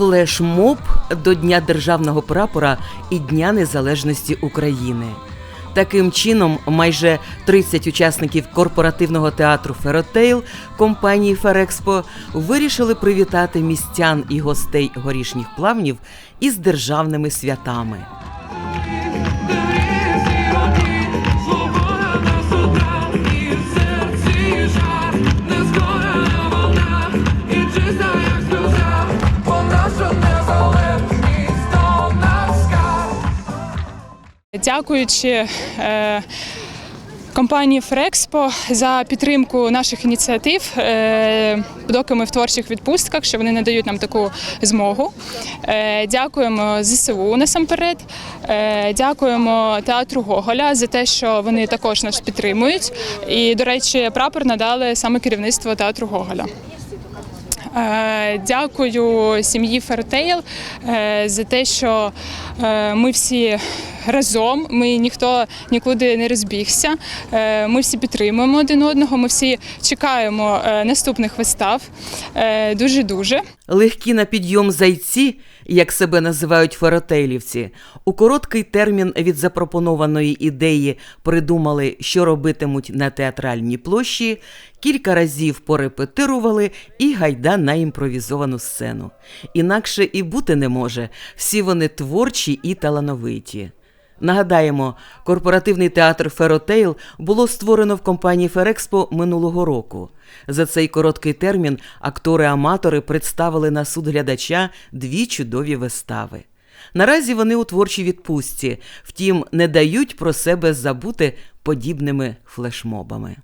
Флешмоб до Дня державного прапора і Дня Незалежності України. Таким чином, майже 30 учасників корпоративного театру Феротейл компанії Ферекспо вирішили привітати містян і гостей горішніх плавнів із державними святами. Дякуючи е, компанії Фрекспо за підтримку наших ініціатив, е, доки ми в творчих відпустках, що вони надають нам таку змогу. Е, дякуємо ЗСУ насамперед. Дякуємо театру Гоголя за те, що вони також нас підтримують. І, до речі, прапор надали саме керівництво театру Гоголя. Дякую сім'ї Фертейл за те, що ми всі разом, ми ніхто нікуди не розбігся. Е, Ми всі підтримуємо один одного. Ми всі чекаємо е, наступних вистав. Дуже дуже. Легкі на підйом зайці, як себе називають феротейлівці, у короткий термін від запропонованої ідеї придумали, що робитимуть на театральній площі, кілька разів порепетирували і гайда на імпровізовану сцену. Інакше і бути не може. Всі вони творчі і талановиті. Нагадаємо, корпоративний театр Феротейл було створено в компанії Ферекспо минулого року. За цей короткий термін актори-аматори представили на суд глядача дві чудові вистави. Наразі вони у творчій відпустці, втім, не дають про себе забути подібними флешмобами.